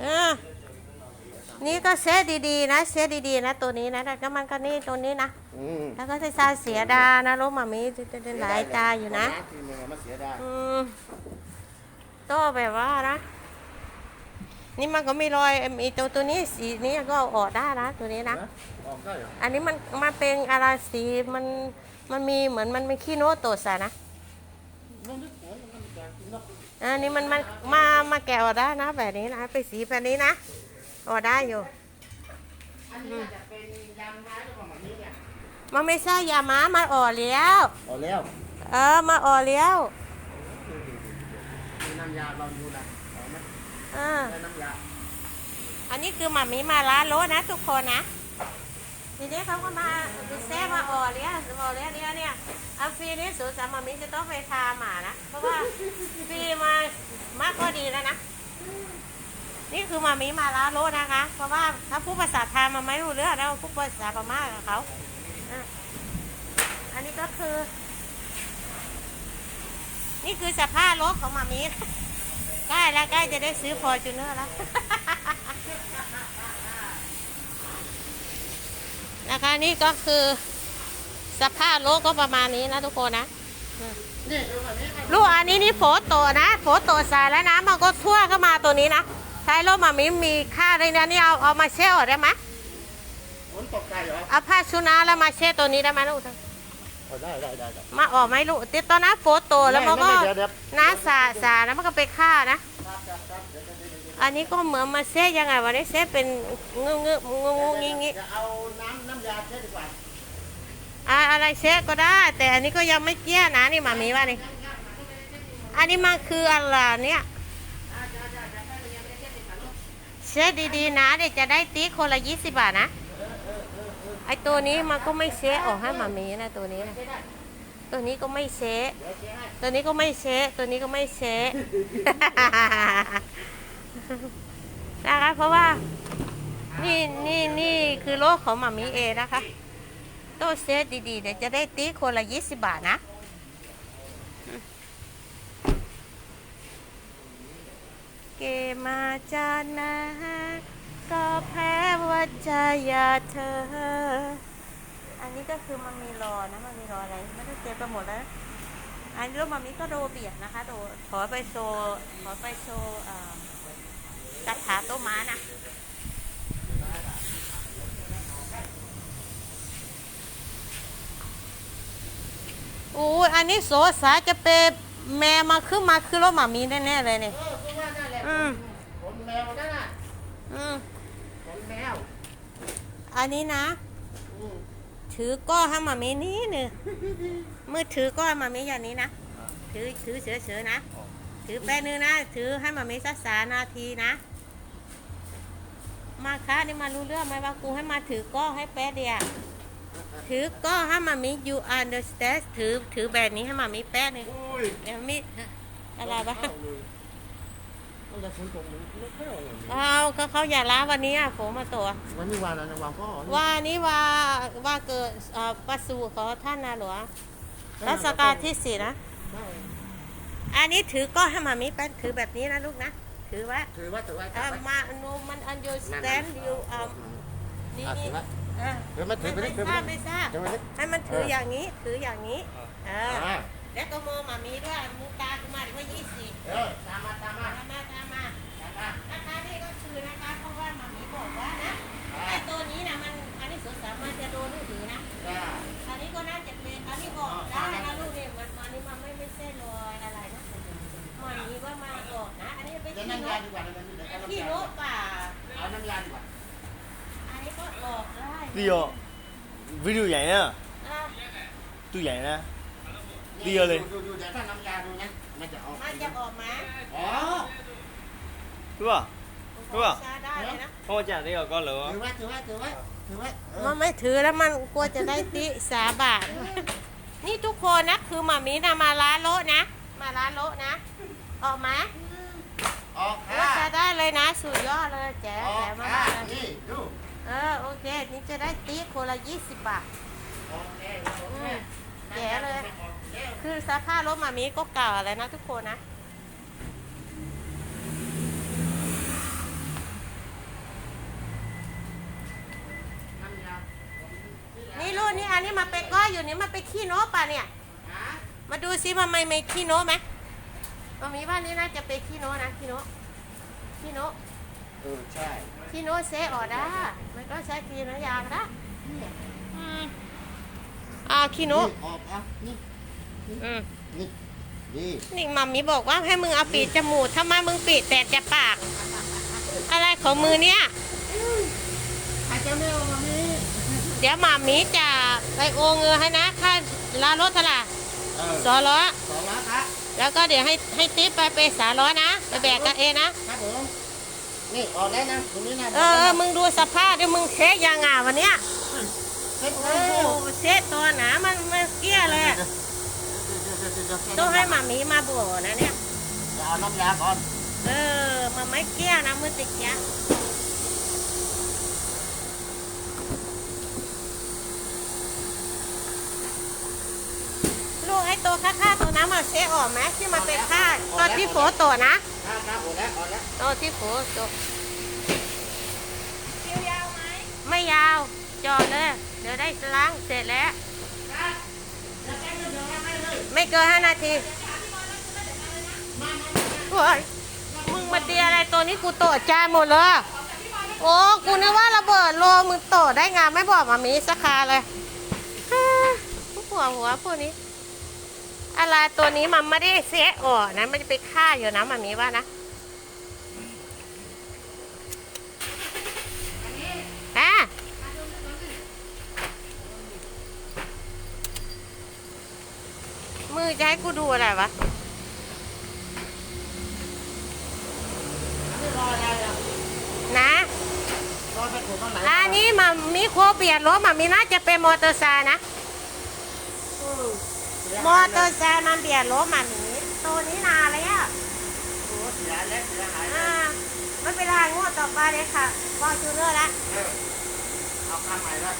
เออนี่ก็เซตดีๆนะเซตดีๆนะตัวนี้นะแล้วมันก็นี่ตัวนี้นะอืมแล้วก็จะซาเสียดานะรถมามีจะจะหลายตาอยู่นะทีนึงมาเสียดายอืมโต้แบบว่านะ นี่มันก็มีรอยมีตัวตัวนี้สีนี้ก็เอาออกได้นะตัวนี้นะ ออกได้เหรออันนี้มันมันเป็นอะไรสีมันมันมีเหมือนมันเป็นขี้โน้ตตัวสานะน้องนึกเหมือนมันจะกินนก อันนี้มันมันมามาแกะออกได้นะแบบนี้นะ ไปสีแบบนี้นะออกได้อยู่อันนี้จะเป็นยำไม้หรือเปล่าแบบนี้เนี่ยมันไม่ใช่ยาม้ามาออกแล้วออกแล้วเออมาออกแล้วมีน้ำยาลองดูนะเอาไหมเออได้น้ำยาอันนี้คือหมามีมาล้านโลนะทุกคนนะ ทีนี้เขาก็มาดูแซ่มาออเลี้ยออเลี้ยเนี่ยเนี่ยเอาฟรีนี่สูสามมามีจะต้องไปทาหมานะ เพราะว่าฟรีมามากก็ดีแล้วนะ นี่คือมามีมาล้าโลนะคะ เพราะว่าถ้าผู้ภาษาไทยมันไม่รู้เรื่องแล้วผู้ภาษาพม่ากับเขาอันนี้ก็คือ นี่คือสภาพรถของมามีนะใกล้แล้วใกล้จะได้ซื้อฟอร์จูเนอร์แล้ว นะคะนี่ก็คือสภาพโลกก็ประมาณนี้นะทุกคนนะนี่ดูแบบนี้ลูกอันนี้นี่โฟโตนะโฟโตใส่แล้วนะมันก็ทั่วเข้ามาตัวนี้นะใช้โลกมามีมีค่าเลยนะนี่เอาเอามาเช่อได้ไหมฝนตกใจเหรอเอาผ้าชุนาแล้วมาเช่ตัวนี้ได้ไหมลูกเอาได้ได้ได้ได้มาออกไหมลูกติดตอนนั้นโฟโตแล้วมันก็ไไเดี๋ยวเดี๋ยวน้าสาสาแล้วมันก็ไปฆ่านะ อันนี้ก็เหมือนมาเช่ยังไงวะนี่เช่เป็นงึงงึงงงงี้งี้จะเอาน้ำน้ำยาเช็ดดีกว่าอะอะไรเช็คก็ได้ แต่อันนี้ก็ยังไม่เกี้ยนะนี่มามีว่านี่อันนี้มันคืออะไรเนี่ยเช็คดีๆนะเดี๋ยวจะได้ติ๊กคนละยี่สิบบาทนะไอตัวนี้มันก็ไม่เช็คออกให้มามีนะตัวนี้นะตัวนี้ก็ไม่เช็คตัวนี้ก็ไม่เช็คตัวนี้ก็ไม่เช็ค นะคะ เพราะว่านี่นี่นี่คือโลกของหมามีเอนะคะ โต๊ะเซตดีๆเนี่ยจะได้ตีคนละยี่สิบบาทนะเกมาจานะก็แพ้ว่าจะยาเธอ อันนี้ก็คือมันมีรอนะมันมีรออะไรไม่ได้เซฟไปหมดแล้ว อันนี้แล้วมันมีก็โดเบียดนะคะโดขอไปโชว์ขอไปโชว์เอ่อ กระถาโต๊ะม้านะโอ้ยอันนี้โสสาจะเป็นแม่มาขึ้นมาขึ้นรถหมามีแน่ๆเลยเนี่ยเออคือว่านั่นแหละอืมขนแมวนั่นน่ะอืมขนแมว อันนี้นะอืมถือก้อให้หมามีนี่หนึ่งมือถือก้อให้หมามีอย่างนี้นะ ถือถือเฉยๆนะ ถือแป๊บนึงนะ ถือให้หมามีสักสามนาทีนะ มาคะนี่มารู้เรื่องไหมว่ากูให้มาถือก้อให้แป๊บเดียวถือก้อให้หมามี you understand ถือถือแบบนี้ให้หมามีแป๊บนึงอุ้ยเดี๋ยวมีอะไรบ้างมันจะฝนตกมันไม่เข้าเลยเอาก็เขาอย่าล้าวันนี้อะผมมาตัว วันนี้วันอะไรวันพ่อว่านี้ว่าว่าเกิดเอ่อประสูติของท่านนะหลวงรัชกาลที่สี่นะใช่อันนี้ถือก็ให้มามีแป้นถือแบบนี้นะลูกนะ ถือไว้ถือว่า ถือว่าเอ่อมาโนมันอันยูสแตนยูอ่านี่อะถืนี่อไว้เออเดี๋ยวมาถือไปไม่นี่ถือไปทราบนี่ไม่ทราบถือไปนี่ให้มันถืออย่างนี้ ถืออย่างนี้เอออ่าแล้วก็โมมามีด้วยมูตากุมารว่ายี่สิบเออตามมาตามมาตามมาตามมาตามมานะคะนี่ก็คือนะคะ เพราะว่ามามีบอกว่านะไอ้ตัวนี้นะมันอันนี้สวนสามารถจะโดนลูก ပြီးတော့ဗီဒီယိုရိုင်ရသူရိုင်เดียวเลยดูดูยถ้าน้ำยาดูนะมันจะออกมันจะออกมาอ๋อรู้ป่ะรู้ป่ะเลยนะพ่อจะได้ก็เหรอถือว่าถือว่าถือว่าถือว่ามันไม่ถือแล้วมันกลัวจะได้ติสาบานนี่ทุกคนนะคือมามีนามาล้าโลนะ มาล้าโลนะ ออกมาออกค่จะได้เลยนะ สุดยอดเลยแจ๋แจ๋มากนี่ดู เออโอเค นี่จะได้ตีคนละยี่สิบบาทอืมแย่เลย คือสภาพรถมามีก็เก่าอะไรนะทุกคนนะนี่รุ่นนี้อันนี้มาไปก้อยอยู่นี่มาไปขี้โน้ป่ะเนี่ย มาดูซิมาไม่ไม่ขี้โน้ไหมมามีบ้านนี้น่าจะไปขี้โน้นะขี้โน้ขี้โน้ ออใช่ขี้โนเซออดามันก็ใช้ขี้โนยางนะอืมอ่าขี้โนนี่ออกอะนี่อืมนี่นี่นี่มัมมี่บอกว่าให้มึงเอาปีดจมูกทำไมมึงปีดแต่จะปาก อะไรของมือเนี่ยใครจะไม่เอามานี่เดี๋ยวมัมมี่จะไปโอเงือให้นะค่าลารถเท่าไหร่เออสอล้อสองล้านครับแล้วก็เดี๋ยวให้ให้ติ๊บไปไปสาล้อนะไปแบกกันเองนะครับผม นี่ออกแล้วนะตรงนี้นะเออเออมึงดูสภาพเดี๋ยวมึงเซะยังอะวันเนี้ยเฮ้ยเอโอ้โหอเซะตัวหนามันมันเกี้ยเลยอะต้องให้มัมมี่มาโบกนะเนี่ยอย่าเอาน้ำยาก่อน เออมันไม่เกี้ยวนะมือติดยะลูกไอ้ตัวค่าๆตัวนั้นมันเซะออกไหมที่มันเป็นค่าก็ที่โฟโตนะ ครับครับออกแล้วออกแล้วตัวที่โฟโตคิวยาวไหมไม่ยาวจอดเลย เดี๋ยวได้ล้างเสร็จแล้วไม่เกินห้านาทีโอ้ยมึงมาเตียอะไรตัวนี้กูโตะใจหมดเลยโอ้กูนึกว่าระเบิดโลมึงโตะได้ไงไม่บอกมามีสักคาเลยฮ่าหัวหัวพวกนี้ อะไรตัวนี้มันไม่ได้เสียอ่อนะมันจะไปฆ่าอยู่นะมามีว่านะฮะมือจะให้กูดูอะไรวะนะอันนี้มันมีโคเปลี่ยนรถมันมีน่าจะเป็นมอเตอร์ไซค์นะ มอเตอร์ไซค์มันเปลี่ยนรถมันนี้ตัวนี้นานเลยอะโอ้เสียแล้วเสียหายอ่าไม่เป็นไรงวดต่อไปเลยค่ะฟอร์จูเนอร์ละเออเอาคันใหม่แล้ว